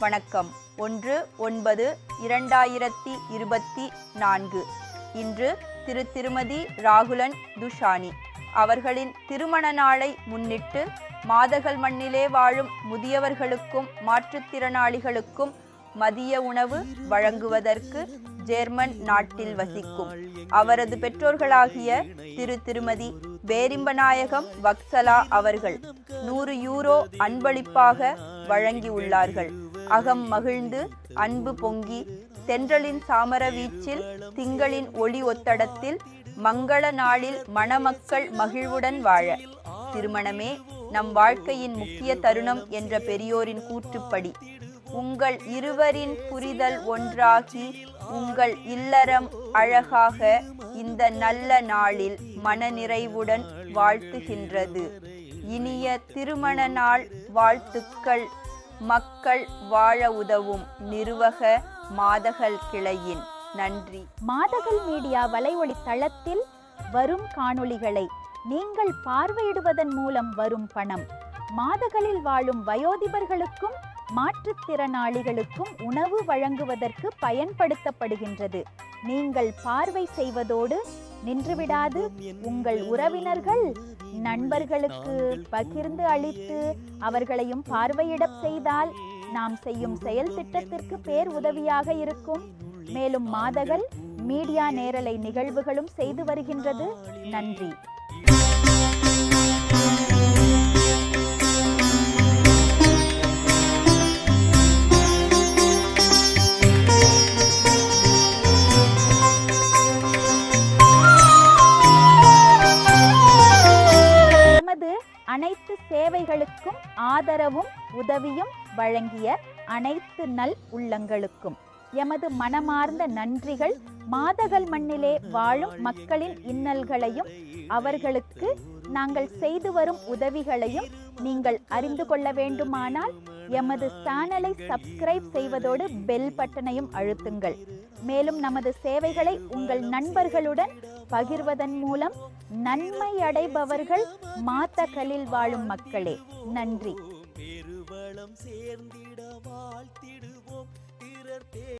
வணக்கம். ஒன்று ஒன்பது இரண்டாயிரத்தி இருபத்தி நான்கு. இன்று திரு திருமதி ராகுலன் துஷானி அவர்களின் திருமண நாளை முன்னிட்டு மாதகள் மண்ணிலே வாழும் முதியவர்களுக்கும் மாற்றுத்திறனாளிகளுக்கும் மதிய உணவு வழங்குவதற்கு ஜெர்மன் நாட்டில் வசிக்கும் அவரது பெற்றோர்களாகிய திரு திருமதி பேரிம்பநாயகம் வக்சலா அவர்கள் நூறு யூரோ அன்பளிப்பாக வழங்கியுள்ளார்கள். அகம் மகிழ்ந்து அன்பு பொங்கி தென்றலின் சாமர வீச்சில் திங்களின் ஒளி ஒத்தடத்தில் மங்கள நாளில் மணமக்கள் மகிழ்வுடன் வாழ. திருமணமே நம் வாழ்க்கையின் முக்கிய தருணம் என்ற பெரியோரின் கூற்றுப்படி. உங்கள் இருவரின் புரிதல் ஒன்றாகி உங்கள் இல்லறம் அழகாக இந்த நல்ல நாளில் மனநிறைவுடன் வாழ்த்துகின்றது. இனிய திருமண நாள் வாழ்த்துக்கள். மக்கள் வாழ உதவும் நிர்வக மாதகள் கிளையின். நன்றி. மாதகள் மீடியா வலைவழி தளத்தில் வரும் காணொளிகளை நீங்கள் பார்வையிடுவதன் மூலம் வரும் பணம். மாதகளில் வாழும் வயோதிபர்களுக்கும் மாற்றுத்திறனாளிகளுக்கும் உணவு வழங்குவதற்கு பயன்படுத்தப்படுகின்றது. நீங்கள் பார்வை செய்வதோடு நின்றுவிடாது உங்கள் உறவினர்கள் நண்பர்களுக்கு பகிர்ந்து அளித்து அவர்களையும் பார்வையிட செய்தால் நாம் செய்யும் செயல் திட்டத்திற்கு பேர் உதவியாக இருக்கும். மேலும் மாதகள் மீடியா நேரலை நிகழ்வுகளும் செய்து வருகின்றது. நன்றி. அனைத்து சேவைகளுக்கும் ஆதரவும் உதவியும் வழங்கிய அனைத்து நல் உள்ளங்களுக்கும். எமது மனமார்ந்த நன்றிகள் மாதகள் மண்ணிலே வாழும் மக்களின் இன்னல்களையும் அவர்களுக்கு நாங்கள் செய்து வரும் உதவிகளையும் நீங்கள் அறிந்து கொள்ள வேண்டுமானால் எமது சேனலை சப்ஸ்கிரைப் செய்வதோடு பெல் பட்டனையும் அழுத்துங்கள். மேலும் நமது சேவைகளை உங்கள் நண்பர்களுடன் பகிர்வதன் மூலம் நன்மை அடைபவர்கள் மாத்தகலில் வாழும் மக்களே. நன்றி. பெருவளம் சேர்ந்திட வாழ்த்திடுவோம்.